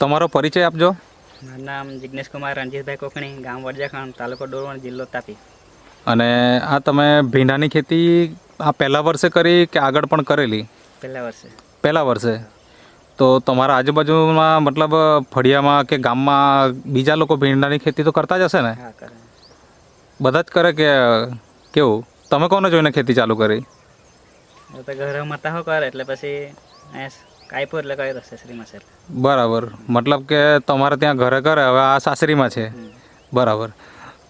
તમારો પરિચય આપજો. મારું નામ જિજ્ઞેશ કુમાર રણજીતભાઈ કોકણી ગામ વડજાખાન તાલુકો ડોરવણ જિલ્લો તાપી. અને આ તમે ભીંડાની ખેતી આ પહેલા વર્ષે કરી કે આગળ પણ કરેલી? પહેલા વર્ષે. પહેલા વર્ષે? તો તમારા આજુબાજુમાં મતલબ ફળિયામાં કે ગામમાં બીજા લોકો ભીંડાની ખેતી તો કરતા જ હશે ને? બધા જ કરે કે કેવું? તમે કોને જોઈને ખેતી ચાલુ કરી? તો ઘરે મતા હો કરે એટલે પછી એટલે કઈ રસ્તે છે બરાબર. મતલબ કે તમારે ત્યાં ઘરે ઘરે હવે આ સાસરીમાં છે. બરાબર.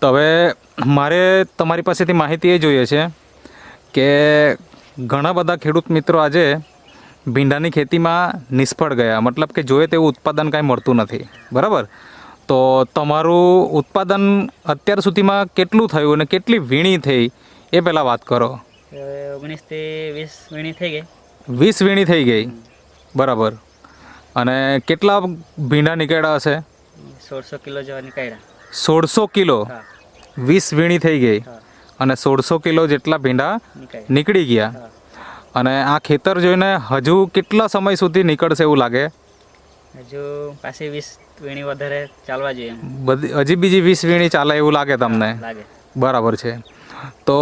તો હવે મારે તમારી પાસેથી માહિતી એ જોઈએ છે કે ઘણા બધા ખેડૂત મિત્રો આજે ભીંડાની ખેતીમાં નિષ્ફળ ગયા. મતલબ કે જોઈએ તેવું ઉત્પાદન કાંઈ મળતું નથી. બરાબર? તો તમારું ઉત્પાદન અત્યાર સુધીમાં કેટલું થયું અને કેટલી વીણી થઈ એ પહેલાં વાત કરો. ઓગણીસથી વીસ વીણી થઈ ગઈ. વીસ વીણી થઈ ગઈ. બરાબર. અને કેટલા ભીંડા નીકળ્યા હશે? સોળસો કિલો જેવા નીકળ્યા. સોળસો કિલો? વીસ વીણી થઈ ગઈ. અને સોળસો કિલો જેટલા ભીંડા નીકળી ગયા. અને આ ખેતર જોઈને હજુ કેટલા સમય સુધી નીકળશે એવું લાગે? હજુ પાછી વીસ વીણી વધારે ચાલવા જોઈએ બધી હજી બીજી વીસ વીણી ચાલે એવું લાગે તમને? બરાબર છે. તો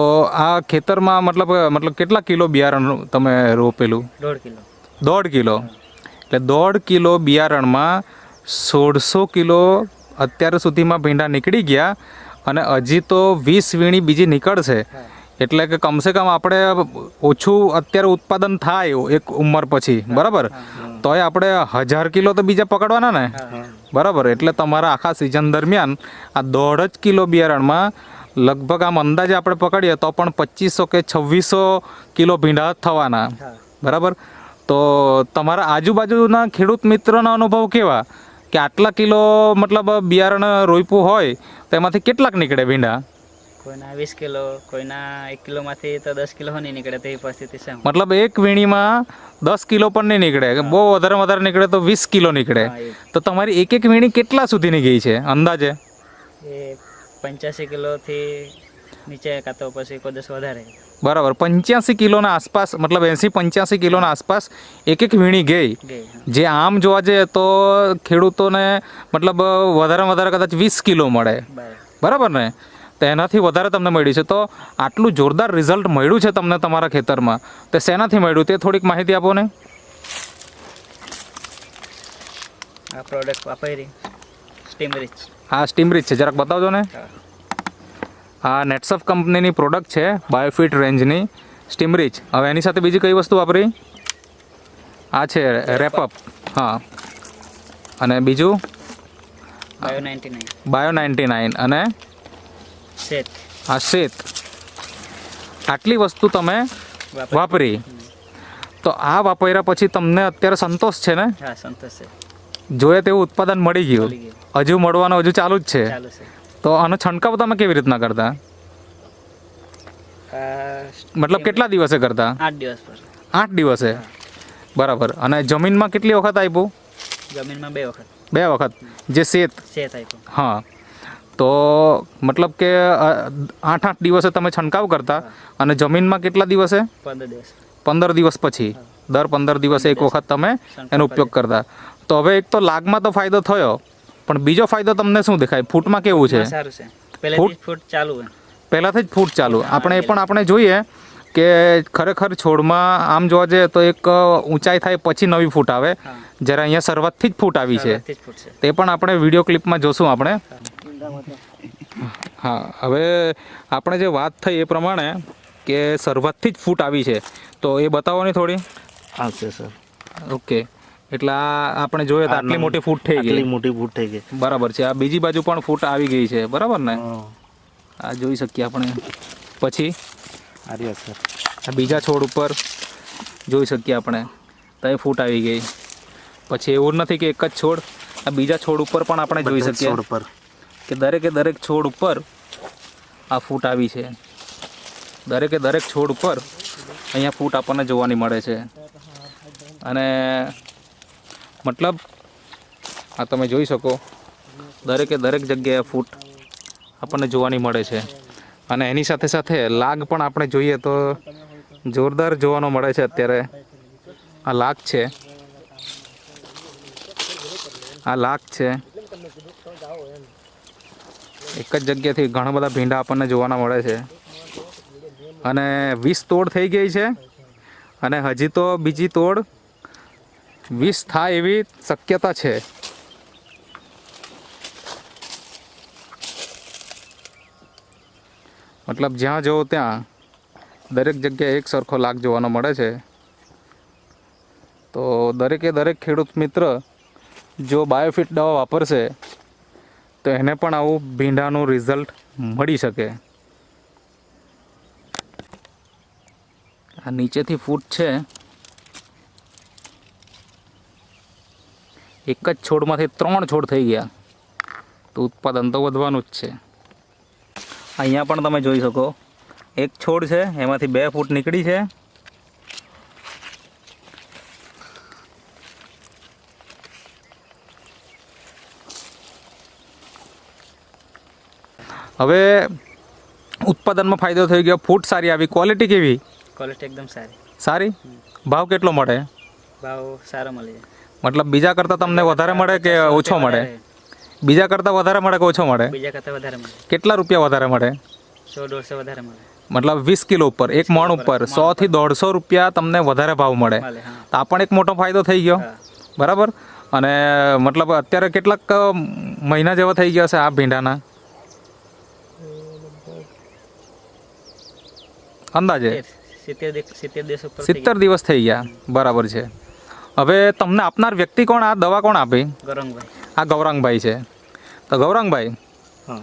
આ ખેતરમાં મતલબ મતલબ કેટલા કિલો બિયારણ તમે રોપેલું? દોઢ કિલો. દોઢ કિલો. એટલે દોઢ કિલો બિયારણમાં સોળસો કિલો અત્યાર સુધીમાં ભીંડા નીકળી ગયા અને હજી તો વીસ વીણી બીજી નીકળશે. એટલે કે કમસે કમ આપણે ઓછું અત્યારે ઉત્પાદન થાય એક ઉંમર પછી. બરાબર? તોય આપણે હજાર કિલો તો બીજા પકડવાના ને? બરાબર? એટલે તમારા આખા સિઝન દરમિયાન આ દોઢ જ કિલો બિયારણમાં લગભગ આમ અંદાજે આપણે પકડીએ તો પણ પચીસો કે છવ્વીસો કિલો ભીંડા થવાના. બરાબર? તો તમારા આજુબાજુના ખેડૂત મિત્રોના અનુભવ કેવા? કે આટલા કિલો મતલબ બિયારણ રોપ્યું હોય તો એમાંથી કેટલાક નીકળે ભીંડા? કોઈના વીસ કિલો કોઈના એક કિલોમાંથી તો દસ કિલો નહીં નીકળે તેવી પરિસ્થિતિ છે. મતલબ એક વીણીમાં દસ કિલો પણ નહીં નીકળે બહુ વધારે વધારે નીકળે તો વીસ કિલો નીકળે. તો તમારી એક એક વીણી કેટલા સુધીની ગઈ છે અંદાજે? એ પંચ્યાસી કિલોથી નીચે કાં તો પછી કોઈ વધારે. બરાબર. પંચ્યાસી કિલોના આસપાસ મતલબ એંસી પંચ્યાસી કિલોના આસપાસ એક એક વીણી ગઈ. જે આમ જોવા જઈએ તો ખેડૂતોને મતલબ વધારે વધારે કદાચ વીસ કિલો મળે. બરાબર. ને? તો એનાથી વધારે તમને મળ્યું છે. તો આટલું જોરદાર રિઝલ્ટ મળ્યું છે તમને તમારા ખેતરમાં. તે શેનાથી મળ્યું? તે થોડીક માહિતી આપો ને. આ પ્રોડક્ટ વાપરી. Steam reach. હા સ્ટીમ રીચ છે. જરાક બતાવજો ને. આ નેટસફ કંપનીની પ્રોડક્ટ છે બાયોફિટ રેન્જની સ્ટીમરીચ હવે એની સાથે બીજી કઈ વસ્તુ વાપરી? આ છે રેપઅપ હા. અને બીજું? બાયો નાઇન્ટી નાઇન અને આ શેત આટલી વસ્તુ તમે વાપરી. વાપરી. તો આ વાપર્યા પછી તમને અત્યારે સંતોષ છે ને? સંતોષ છે. જોઈએ તેવું ઉત્પાદન મળી ગયું. હજુ મળવાનું હજુ ચાલુ જ છે. તો આનો છંટકાવ તમે કેવી રીતના કરતા? મતલબ કેટલા દિવસે કરતા? આઠ દિવસ પર. આઠ દિવસે? બરાબર. અને જમીનમાં કેટલી વખત આપ્યું જમીનમાં બે વખત. બે વખત? જે શેત? શેત આપ્યું હા. તો મતલબ કે આઠ આઠ દિવસે તમે છંટકાવ કરતા? અને જમીનમાં કેટલા દિવસે? પંદર દિવસ. પંદર દિવસ પછી. દર પંદર દિવસે એક વખત તમે એનો ઉપયોગ કરતા. તો હવે એક તો લાગમાં તો ફાયદો થયો. પણ બીજો ફાયદો તમને શું દેખાય? ફૂટમાં કેવું છે? સારું છે. પહેલેથી જ ફૂટ? ચાલુ પહેલાંથી જ ફૂટ ચાલુ આપણે એ પણ આપણે જોઈએ કે ખરેખર છોડમાં આમ જોવા જઈએ તો એક ઊંચાઈ થાય પછી નવી ફૂટ આવે. જ્યારે અહીંયા શરૂઆતથી જ ફૂટ આવી છે. શરૂઆતથી જ ફૂટ છે. તે પણ આપણે વીડિયો ક્લિપમાં જોશું આપણે. હા હવે આપણે જે વાત થઈ એ પ્રમાણે કે શરૂઆતથી જ ફૂટ આવી છે. તો એ બતાવવાની થોડી. હા સર. ઓકે. એટલે આ આપણે જોઈએ તો આટલી મોટી ફૂટ થઈ ગઈ. મોટી ફૂટ થઈ ગઈ. બરાબર છે. આ બીજી બાજુ પણ ફૂટ આવી ગઈ છે. બરાબર ને? આ જોઈ શકીએ આપણે. પછી? આ બીજા છોડ ઉપર જોઈ શકીએ આપણે. તો એ ફૂટ આવી ગઈ. પછી એવું નથી કે એક જ છોડ આ બીજા છોડ ઉપર પણ આપણે જોઈ શકીએ. છોડ પર કે દરેકે દરેક છોડ ઉપર આ ફૂટ આવી છે. દરેકે દરેક છોડ ઉપર અહીંયા ફૂટ આપણને જોવાની મળે છે. અને મતલબ આ તમે જોઈ શકો, દરેકે દરેક જગ્યાએ ફૂટ આપણને જોવાની મળે છે. અને એની સાથે સાથે લાગ પણ આપણે જોઈએ તો જોરદાર જોવાનો મળે છે અત્યારે. આ લાગ છે. આ લાગ છે. એક જ જગ્યાથી ઘણા બધા ભીંડા આપણને જોવાના મળે છે. અને વીસ તોડ થઈ ગઈ છે. અને હજી તો બીજી તોડ વીસ થાય એવી શક્યતા છે. મતલબ જ્યાં જવો ત્યાં દરેક જગ્યાએ એક સરખો લાગ જોવાનો મળે છે. તો દરેકે દરેક ખેડૂત મિત્ર જો બાયોફિટ દવા વાપરશે, તો એને પણ આવું ભીંડાનું રિઝલ્ટ મળી શકે. આ નીચેથી ફૂટ છે. એક જ છોડમાંથી ત્રણ છોડ થઈ ગયા. તો ઉત્પાદન તો વધવાનું જ છે. અહીંયા પણ તમે જોઈ શકો એક છોડ છે એમાંથી બે ફૂટ નીકળી છે. હવે ઉત્પાદનમાં ફાયદો થઈ ગયો ફૂટ સારી આવી ક્વોલિટી કેવી? ક્વોલિટી એકદમ સારી. સારી? ભાવ કેટલો મળે? ભાવ સારો મળી. જાય મતલબ બીજા કરતાં તમને વધારે મળે કે ઓછો મળે? બીજા કરતાં વધારે મળે કે ઓછો મળે? બીજા કરતાં વધારે મળે. કેટલા રૂપિયા વધારે મળે? સો દોઢસો વધારે મળે. મતલબ વીસ કિલો ઉપર એક મણ ઉપર સો થી દોઢસો રૂપિયા તમને વધારે ભાવ મળે. તો આ પણ એક મોટો ફાયદો થઈ ગયો. બરાબર? અને મતલબ અત્યારે કેટલાક મહિના જેવા થઈ ગયા છે આ ભીંડાના? અંદાજે? સિત્તેર દિવસ થઈ ગયા. બરાબર છે. હવે તમને આપનાર વ્યક્તિ કોણ? આ દવા કોણ આપી. ગૌરંગભાઈ. આ ગૌરાંગભાઈ છે. તો ગૌરાંગભાઈ હા.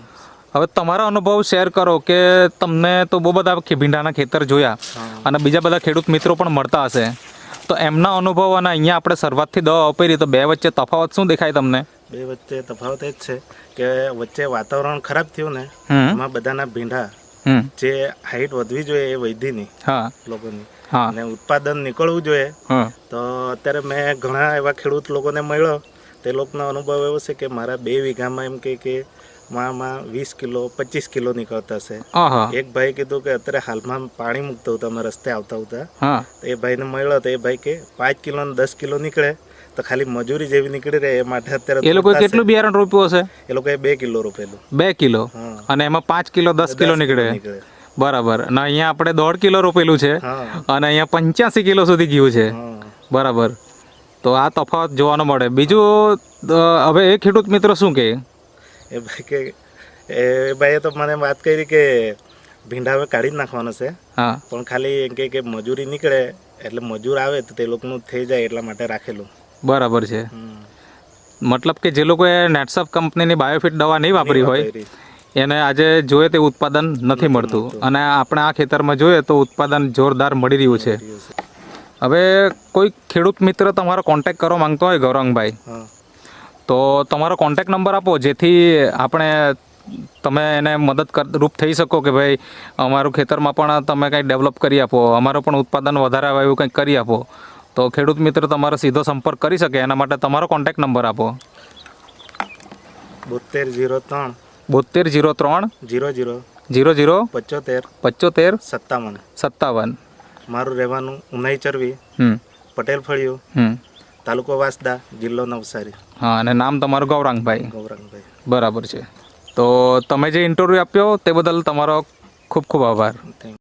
હવે તમારા અનુભવ શેર કરો કે તમને તો બહુ બધા ભીંડાના ખેતર જોયા અને બીજા બધા ખેડૂત મિત્રો પણ મળતા હશે. તો એમના અનુભવ અને અહીંયા આપણે શરૂઆતથી દવા વાપરી તો બે વચ્ચે તફાવત શું દેખાય તમને? બે વચ્ચે તફાવત એ જ છે કે વચ્ચે વાતાવરણ ખરાબ થયું ને હમ. એમાં બધાના ભીંડા હમ. જે હાઈટ વધવી જોઈએ એ વધી નહીં હા. લોકોની. અને ઉત્પાદન નીકળવું જોઈએ. તો અત્યારે મેં ઘણા એવા ખેડૂત લોકોને મળ્યો. તે લોકોનો અનુભવ એવો છે કે મારા બે વીઘામાં એમ કે કે માં વીસ કિલો પચીસ કિલો નીકળતા હશે. એક ભાઈ કીધું કે અત્યારે હાલમાં પાણી મૂકતો હતો અમે રસ્તે આવતા હતા તો એ ભાઈને મળ્યો તો એ ભાઈ કે પાંચ કિલો ને દસ કિલો નીકળે. તો ખાલી મજૂરી જેવી નીકળી રહે એ માટે અત્યારે એ લોકો કેટલું બિયારણ રોપ્યું હશે? એ લોકોએ બે કિલો રોપેલું. બે કિલો? અને એમાં પાંચ કિલો દસ કિલો નીકળે? નીકળે. બરાબર. અને અહીંયા આપણે દોઢ કિલો રોપેલું છે અને અહીંયા પંચ્યાસી કિલો સુધી ગયું છે. બરાબર. તો આ તફાવત જોવાનો મળે. બીજું હવે એ ખેડૂત મિત્ર શું કહે? એ ભાઈ કે એ ભાઈએ તો મને વાત કરી કે ભીંડા હવે કાઢી જ નાખવાનો છે. હા. પણ ખાલી એમ કે કે મજૂરી નીકળે એટલે મજૂર આવે તો તે લોકોનું થઈ જાય એટલા માટે રાખેલું. બરાબર છે. મતલબ કે જે લોકોએ નેટસપ કંપનીની બાયોફિટ દવા નહીં વાપરી હોય. એને આજે જોઈએ તે ઉત્પાદન નથી મળતું. અને આપણે આ ખેતરમાં જોઈએ તો ઉત્પાદન જોરદાર મળી રહ્યું છે. હવે કોઈ ખેડૂત મિત્ર તમારો કોન્ટેક્ટ કરવા માંગતો હોય ગૌરંગભાઈ તો તમારો કોન્ટેક્ટ નંબર આપો જેથી આપણે તમે એને મદદ રૂપ થઈ શકો કે ભાઈ અમારું ખેતરમાં પણ તમે કંઈ ડેવલપ કરી આપો અમારું પણ ઉત્પાદન વધારે આવે એવું કંઈક કરી આપો. તો ખેડૂત મિત્ર તમારો સીધો સંપર્ક કરી શકે એના માટે તમારો કોન્ટેક્ટ નંબર આપો. બોતેર જીરો ત્રણ બોતેર જીરો ત્રણ જીરો જીરો જીરો જીરો પચોતેર પચોતેર સત્તાવન. સત્તાવન. મારું રહેવાનું ઉનાઈ ચરવી પટેલ ફળિયું તાલુકો વાસદા જિલ્લો નવસારી. હા અને નામ તમારું ગૌરાંગભાઈ. ગૌરાંગભાઈ. બરાબર છે. તો તમે જે ઇન્ટરવ્યૂ આપ્યો તે બદલ તમારો ખૂબ ખૂબ આભાર. થેન્ક